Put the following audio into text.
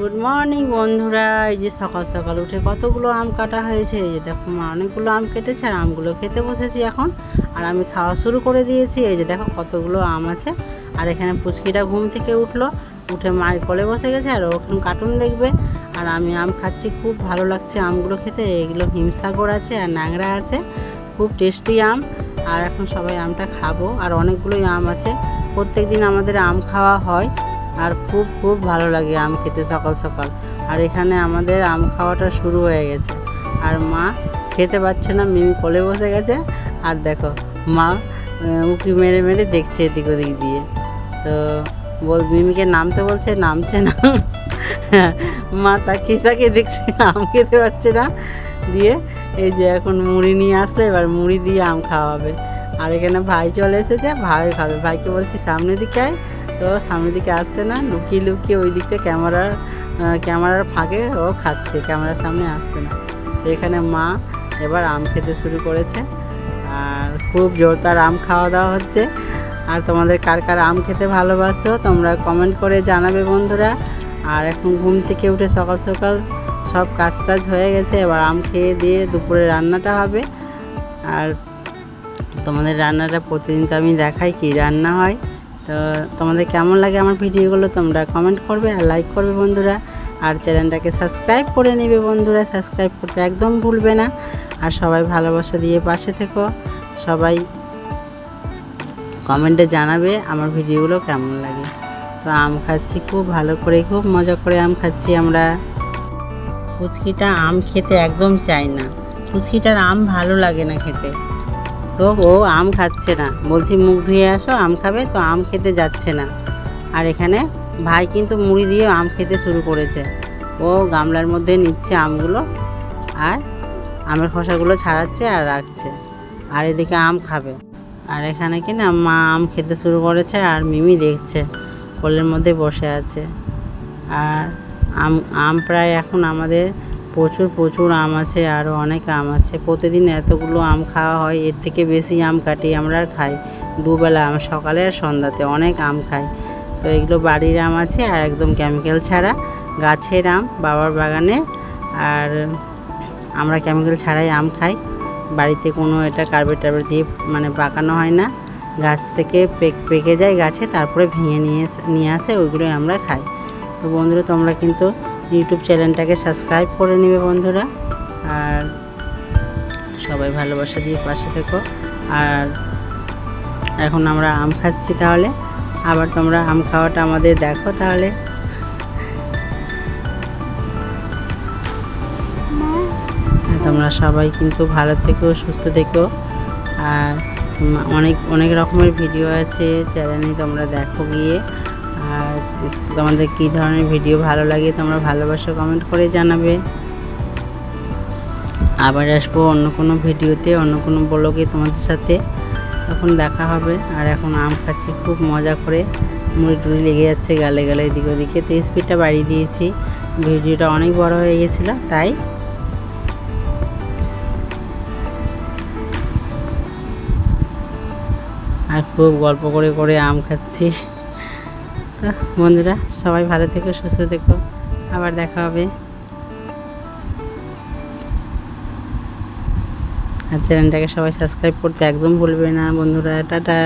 Good morning বন্ধুরা। এই যে সকাল সকাল উঠে কতগুলো আম কাটা হয়েছে? এই যে দেখো, মা, অনেকগুলো আম কেটেছে আর আমগুলো খেতে বসেছি এখন। আর আমি খাওয়া শুরু করে দিয়েছি। এই যে দেখো, কতগুলো আম আছে। আর এখানে পুচকিটা ঘুম থেকে উঠল। উঠে মায়ের কোলে বসে গেছে আর ওখানে কার্টুন দেখবে। আর আমি আম খাচ্ছি, খুব ভালো লাগছে আমগুলো খেতে। এগুলো হিমসাগর আছে আর ন্যাংরা আছে। খুব টেস্টি আম। আর এখন সবাই আমটা খাব। আর অনেকগুলোই আম আছে। প্রত্যেক দিন আমাদের আম খাওয়া হয়। আর খুব খুব ভালো লাগে আম খেতে সকাল সকাল। আর এখানে আমাদের আম খাওয়াটা শুরু হয়ে গেছে। আর মা খেতে পাচ্ছে না, মিমি কোলে বসে গেছে। আর দেখো, মা উঁকি মেরে মেরে দেখছে এদিক ওদিক দিয়ে। তো বল, মিমিকে নামতে বলছে, নামছে না। মা তাকিয়ে তাকিয়ে দেখছে, আম খেতে পারছে না। দিয়ে এই যে এখন মুড়ি নিয়ে আসলে, এবার মুড়ি দিয়ে আম খাওয়াবে। আর এখানে ভাই চলে এসেছে, ভাই খাবে। ভাইকে বলছি সামনের দিকে আয়। তো সামনের দিকে আসছে না, লুকিয়ে লুকিয়ে ওই দিকটা ক্যামেরার ক্যামেরার ফাঁকে ও খাচ্ছে, ক্যামেরার সামনে আসছে না। তো এখানে মা এবার আম খেতে শুরু করেছে আর খুব জোরদার আম খাওয়া দাওয়া হচ্ছে। আর তোমাদের কার কার আম খেতে ভালোবাসো, তোমরা কমেন্ট করে জানাবে বন্ধুরা। আর এখন ঘুম থেকে উঠে সকাল সকাল সব কাজ টাজ হয়ে গেছে, এবার আম খেয়ে দিয়ে দুপুরে রান্নাটা হবে। আর তোমাদের রান্নাটা প্রতিদিন তো আমি দেখাই কি রান্না হয়। তো তোমাদের কেমন লাগে আমার ভিডিওগুলো তোমরা কমেন্ট করবে আর লাইক করবে বন্ধুরা। আর চ্যানেলটাকে সাবস্ক্রাইব করে নেবে বন্ধুরা সাবস্ক্রাইব করতে একদম ভুলবে না। আর সবাই ভালোবাসা দিয়ে পাশে থেকো। সবাই কমেন্টে জানাবে আমার ভিডিওগুলো কেমন লাগে। তো আম খাচ্ছি খুব ভালো করে, খুব মজা করে আম খাচ্ছি আমরা। ফুচকিটা আম খেতে একদম চাই না। ফুচকিটার আম ভালো লাগে না খেতে। তো ও আম খাচ্ছে না। বলছি, মুখ ধুয়ে আসো, আম খাবে, তো আম খেতে যাচ্ছে না। আর এখানে ভাই কিন্তু মুড়ি দিয়ে আম খেতে শুরু করেছে। ও গামলার মধ্যে নিচ্ছে আমগুলো আর আমের খোসাগুলো ছাড়াচ্ছে আর রাখছে। আর এদিকে আম খাবে। আর এখানে কি না মা আম খেতে শুরু করেছে আর মিমি দেখছে, কোলের মধ্যে বসে আছে। আর আম আম প্রায় এখন আমাদের প্রচুর প্রচুর আম আছে আরও অনেক আম আছে। প্রতিদিন এতগুলো আম খাওয়া হয়, এর থেকে বেশি আম কাটি আমরা আর খাই। দুবেলা আম সকালে আর সন্ধ্যাতে অনেক আম খাই। তো এগুলো বাড়ির আম আছে আর একদম কেমিক্যাল ছাড়া। গাছের আম বাবার বাগানে আর আমরা কেমিক্যাল ছাড়াই আম খাই। বাড়িতে কোনো এটা কার্বেট টার্বেট দিয়ে মানে পাকানো হয় না। গাছ থেকে পেক- পেকে যায় গাছে, তারপরে ভেঙে নিয়ে নিয়ে আসে, ওইগুলোই আমরা খাই। তো বন্ধুরা, তোমরা কিন্তু ইউটিউব চ্যানেলটাকে সাবস্ক্রাইব করে নেবে বন্ধুরা। আর সবাই ভালোবাসা দিয়ে পাশে থেকো। আর এখন আমরা আম খাচ্ছি তাহলে। আবার তোমরা আম খাওয়াটা আমাদের দেখো তাহলে। তোমরা সবাই কিন্তু ভালো থেকো, সুস্থ থেকো। আর অনেক অনেক রকমের ভিডিও আছে। চ্যানেলে তোমরা দেখো গিয়ে। আর তোমাদের কী ধরনের ভিডিও ভালো লাগে তোমরা ভালোবাসা কমেন্ট করে জানাবে। আবার আসব অন্য কোনো ভিডিওতে, অন্য কোনো ব্লগে তোমাদের সাথে। তখন দেখা হবে। আর এখন আম খাচ্ছি খুব মজা করে। মুড়ি টুড়ি লেগে যাচ্ছে গালে গালে এদিকে ওদিকে। তো স্পিডটা বাড়িয়ে দিয়েছি। ভিডিওটা অনেক বড় হয়ে গেছিল, তাই। আর খুব গল্প করে করে আম খাচ্ছি। বন্ধুরা, সবাই ভালো থেকো, সুস্থ থেকো। আবার দেখা হবে। আর চ্যানেলটাকে সবাই সাবস্ক্রাইব করতে একদম ভুলবে না, বন্ধুরা। টাটা।